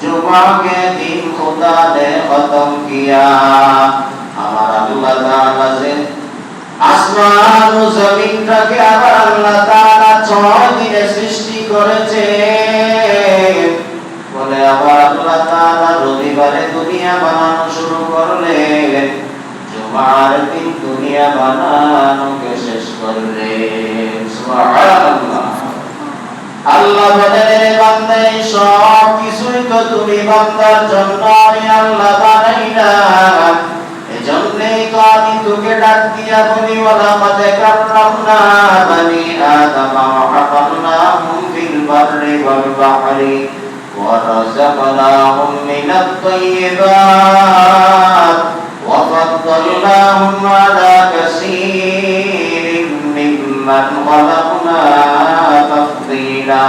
जुमा के दिन खुदा ने खत्म किया আমার আল্লাহ তাআলা যে আসমান ও জমিনটাকে আবার আল্লাহ তাআলা ছয় দিনে সৃষ্টি করেছে বলে আবার আল্লাহ তাআলা রবিবারে দুনিয়া বানানো শুরু করলেন জুমার দিন দুনিয়া বানানোকে শেষ করলেন সুবহানাল্লাহ আল্লাহ বলেন রে বান্দা এই সব কিছুই তো তুমি বান্দার জন্য আমি আল্লাহ বানাইলাম এজন্যই তো আমি তোকে ডাক দিয়া বলি ওয়ালা মাদে কাররাম না বানি আদম ওয়া হামালনাহুম ফিল বাররি ওয়াল বাহরি ورزقناهم من الطيبات وفضلناهم على كثير ممن خلقنا تفضيلا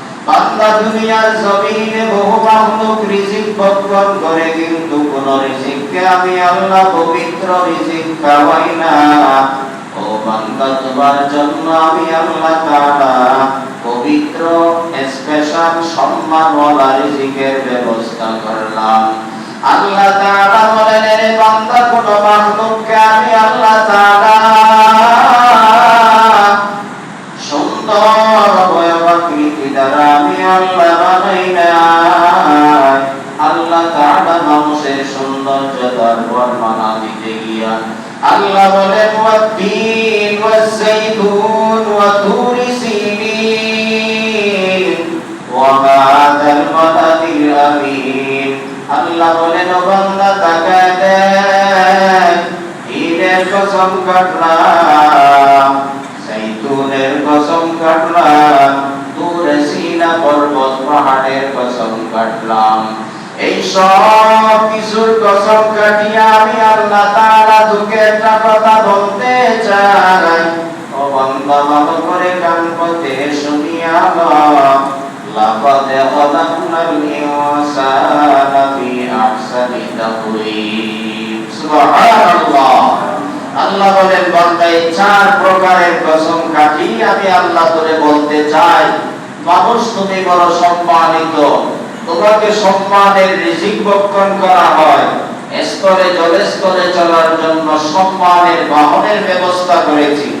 বান্দা দুনিয়ার জমিনে বহু মাহলুক রিজিক ভক্ষণ করে, কিন্তু কোন রিজিককে আমি আল্লাহ পবিত্র রিজিক খাওয়াই না। ও বান্দা, তোমার জন্য আমি আল্লাহ তাআলা পবিত্র স্পেশাল সম্মানওয়ালা রিজিকের ব্যবস্থা করলাম। আল্লাহ আল্লাহ বলেন ওয়াদ্দিন ওয়াজ্জাইতুন ওয়া তুরি সিনিন ওয়া হাযাল বালাদিল আমিন। আল্লাহ বলেন, ও বান্দা, তাকায় কসম কাটলাম জৈতুনের কসম কাটলাম সিনা পর্বত পাহাড়ের কসম কাটলাম। এই সব কিছুর কসম কাটিয়া আমি আল্লাহ তাআলা তোকে একটা কথা বলতে চাই ও বান্দা ভালো করে শুনিয়া আহসানি সুবহানাল্লাহ। আল্লাহ বলেন চার প্রকারের কসম কাটি আমি আল্লাহ বলতে চাই। মানুষ তুমি বড় সম্মানিত। তোমাকে সম্মানের রিজিক বক্ষণ করা হয়। স্তরে জলে স্তরে চলার জন্য সম্মানের বাহনের ব্যবস্থা করেছি।